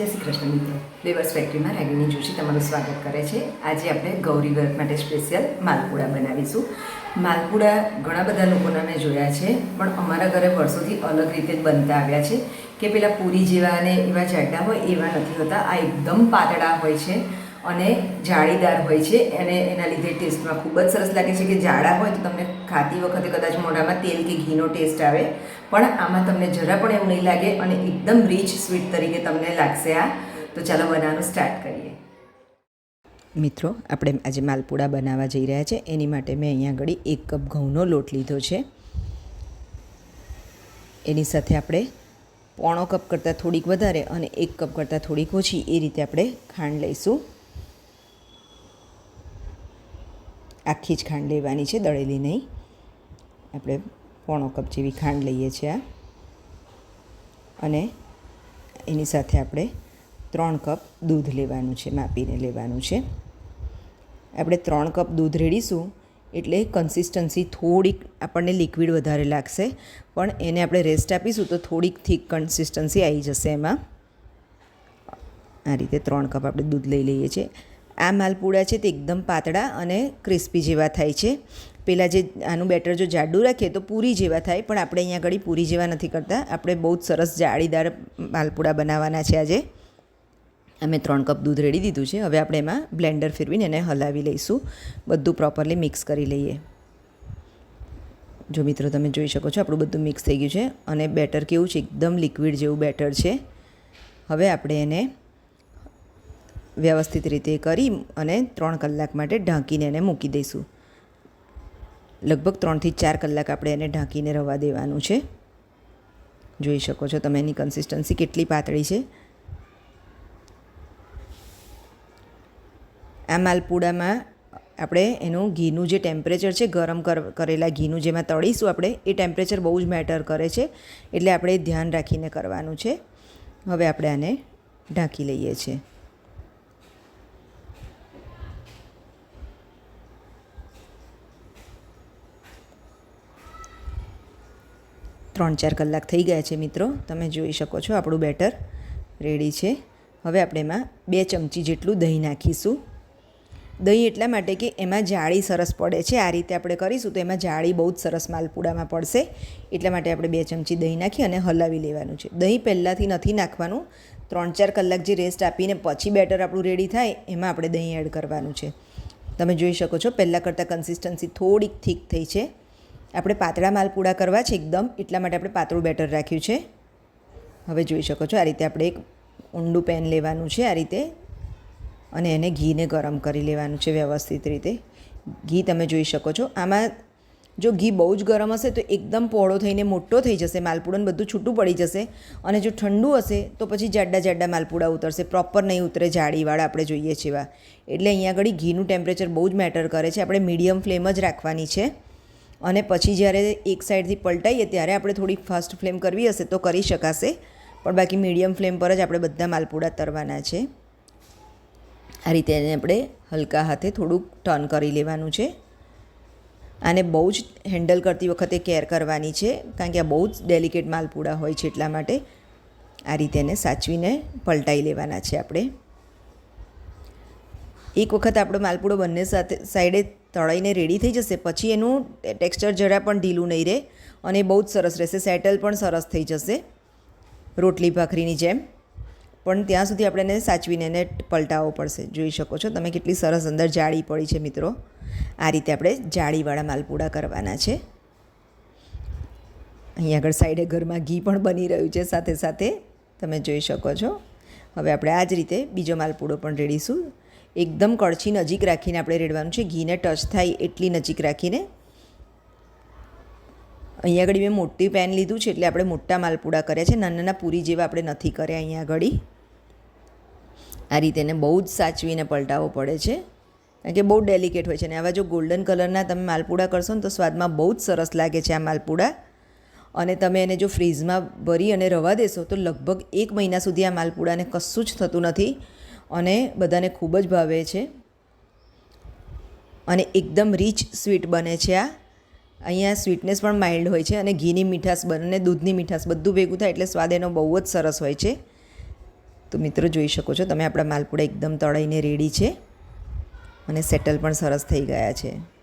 જય શ્રી કૃષ્ણ મિત્રો. ફ્લેવર્સ ફેક્ટરીમાં રાગીની જોશી તમારું સ્વાગત કરે છે. આજે આપણે ગૌરી વર્ગ માટે સ્પેશિયલ માલપુડા બનાવીશું. માલપુડા ઘણા બધા લોકોના મેં જોયા છે, પણ અમારા ઘરે વર્ષોથી અલગ રીતે બનતા આવ્યા છે. કે પેલા પૂરી જેવા અને એવા જાડા હોય એવા નથી હોતા. આ એકદમ પાતળા હોય છે અને જાળીદાર હોય છે. અને એના લીધે ટેસ્ટમાં ખૂબ જ સરસ લાગે છે કે જાડા હોય તો તમને ખાતી વખતે કદાચ મોઢામાં તેલ કે ઘીનો ટેસ્ટ આવે. પણ આમાં તમને જરા પણ એવું નહીં લાગે અને એકદમ રીચ સ્વીટ તરીકે તમને લાગશે આ. તો ચાલો બનાવવાનું સ્ટાર્ટ કરીએ. મિત્રો, આપણે આજે માલપુડા બનાવવા જઈ રહ્યા છે. એની માટે મેં અહીંયા આગળ એક કપ ઘઉંનો લોટ લીધો છે. એની સાથે આપણે પોણો કપ કરતાં થોડીક વધારે અને એક કપ કરતાં થોડીક ઓછી એ રીતે આપણે ખાંડ લઈશું. આખી જ ખાંડ લેવાની છે, દળેલી નહીં. આપણે પોણો કપ જેવી ખાંડ લઈએ છીએ. આ અને એની સાથે આપણે ત્રણ કપ દૂધ લેવાનું છે, માપીને લેવાનું છે. આપણે ત્રણ કપ દૂધ રેડીશું એટલે કન્સિસ્ટન્સી થોડીક આપણને લિક્વિડ વધારે લાગશે, પણ એને આપણે રેસ્ટ આપીશું તો થોડીક થીક કન્સિસ્ટન્સી આવી જશે એમાં. આ રીતે ત્રણ કપ આપણે દૂધ લઈ લઈએ છીએ. આ માલપુડા છે તે એકદમ પાતળા અને ક્રિસ્પી જેવા થાય છે. પહેલાં જે આનું બેટર જો જાડું રાખીએ તો પૂરી જેવા થાય, પણ આપણે અહીંયા આગળ પૂરી જેવા નથી કરતા. આપણે બહુ જ સરસ જાળીદાર માલપુડા બનાવવાના છે આજે. અમે ત્રણ કપ દૂધ રેડી દીધું છે. હવે આપણે એમાં બ્લેન્ડર ફેરવીને એને હલાવી લઈશું. બધું પ્રોપરલી મિક્સ કરી લઈએ. જો મિત્રો તમે જોઈ શકો છો, આપણું બધું મિક્સ થઈ ગયું છે અને બેટર કેવું છે, એકદમ લિક્વિડ જેવું બેટર છે. હવે આપણે એને વ્યવસ્થિત રીતે કરી અને ત્રણ કલાક માટે ઢાંકીને એને મૂકી દઈશું. લગભગ ત્રણથી ચાર કલાક આપણે એને ઢાંકીને રવા દેવાનું છે. જોઈ શકો છો તમે એની કન્સિસ્ટન્સી કેટલી પાતળી છે. આ માલપુડામાં આપણે એનું ઘીનું જે ટેમ્પરેચર છે, ગરમ કરેલા ઘીનું જેમાં તળીશું આપણે, એ ટેમ્પરેચર બહુ જ મેટર કરે છે. એટલે આપણે ધ્યાન રાખીને કરવાનું છે. હવે આપણે આને ઢાંકી લઈએ છીએ. ત્રણ ચાર કલાક થઈ ગયા છે મિત્રો. તમે જોઈ શકો છો આપણું બેટર રેડી છે. હવે આપણે એમાં બે ચમચી જેટલું દહીં નાખીશું. દહીં એટલા માટે કે એમાં જાળી સરસ પડે છે. આ રીતે આપણે કરીશું તો એમાં જાળી બહુ જ સરસ માલપુડામાં પડશે. એટલા માટે આપણે બે ચમચી દહીં નાખી અને હલાવી લેવાનું છે. દહીં પહેલાંથી નથી નાખવાનું. ત્રણ ચાર કલાક જે રેસ્ટ આપીને પછી બેટર આપણું રેડી થાય, એમાં આપણે દહીં એડ કરવાનું છે. તમે જોઈ શકો છો, પહેલાં કરતાં કન્સિસ્ટન્સી થોડીક થીક થઈ છે. આપણે પાતળા માલપુડા કરવા છે એકદમ, એટલા માટે આપણે પાતળું બેટર રાખ્યું છે. હવે જોઈ શકો છો, આ રીતે આપણે એક ઊંડું પેન લેવાનું છે આ રીતે. અને એને ઘીને ગરમ કરી લેવાનું છે વ્યવસ્થિત રીતે. ઘી તમે જોઈ શકો છો, આમાં જો ઘી બહુ જ ગરમ હશે તો એકદમ પહોળો થઈને મોટો થઈ જશે, માલપુડાને બધું છૂટું પડી જશે. અને જો ઠંડુ હશે તો પછી જાડા જાડા માલપુડા ઉતરશે, પ્રોપર નહીં ઉતરે જાળીવાળા આપણે જોઈએ છે એવા. એટલે અહીંયા આગળ ઘીનું ટેમ્પરેચર બહુ જ મેટર કરે છે, આપણે મીડિયમ ફ્લેમ જ રાખવાની છે. અને પછી જ્યારે એક સાઈડથી પલટાઈએ ત્યારે આપણે થોડીક ફાસ્ટ ફ્લેમ કરવી હશે તો કરી શકાશે. પણ બાકી મીડિયમ ફ્લેમ પર જ આપણે બધા માલપુડા તરવાના છે. આ રીતે એને આપણે હલકા હાથે થોડુંક ટર્ન કરી લેવાનું છે. આને બહુ જ હેન્ડલ કરતી વખતે કેર કરવાની છે, કારણ કે આ બહુ જ ડેલિકેટ માલપુડા હોય છે એટલા માટે આ રીતે એને સાચવીને પલટાઈ લેવાના છે આપણે. એક વખત આપણો માલપુડો બંને સાથે સાઈડે તળાઈને રેડી થઈ જશે. પછી એનું ટેક્સચર જરા પણ ઢીલું નહીં રહે અને બહુ જ સરસ રહેશે. સેટલ પણ સરસ થઈ જશે રોટલી ભાખરીની જેમ. પણ ત્યાં સુધી આપણે એને સાચવીને એને પલટાવવો પડશે. જોઈ શકો છો તમે કેટલી સરસ અંદર જાળી પડી છે મિત્રો. આ રીતે આપણે જાળીવાળા માલપુડા કરવાના છે. અહીં આગળ સાઈડે ઘરમાં ઘી પણ બની રહ્યું છે સાથે સાથે. તમે જોઈ શકો છો. હવે આપણે આ જ રીતે બીજો માલપુડો પણ રેડીશું. એકદમ કળછી નજીક રાખીને આપણે રેડવાનું છે. ઘીને ટચ થાય એટલી નજીક રાખીને. અહીંયા આગળ મેં મોટી પેન લીધું છે એટલે આપણે મોટા માલપુડા કર્યા છે. નાના નાના પૂરી જેવા આપણે નથી કર્યા અહીંયા આગળ. આ રીતે એને બહુ જ સાચવીને પલટાવવો પડે છે. કારણ કે બહુ ડેલિકેટ હોય છે અને આવા જો ગોલ્ડન કલરના તમે માલપુડા કરશો ને તો સ્વાદમાં બહુ જ સરસ લાગે છે આ માલપુડા. અને તમે એને જો ફ્રીઝમાં ભરી અને રવા દેશો તો લગભગ એક મહિના સુધી આ માલપુડાને કશું જ થતું નથી. અને બધાને ખૂબ જ ભાવે છે. અને એકદમ રીચ સ્વીટ બને છે આ. અહીંયા સ્વીટનેસ પણ માઇલ્ડ હોય છે અને ઘીની મીઠાશ બને દૂધની મીઠાશ બધું ભેગું થાય એટલે સ્વાદ એનો બહુ જ સરસ હોય છે. તો મિત્રો જોઈ શકો છો, તમે આપણા માલપુડા એકદમ તળાઈને રેડી છે. અને સેટલ પણ સરસ થઈ ગયા છે.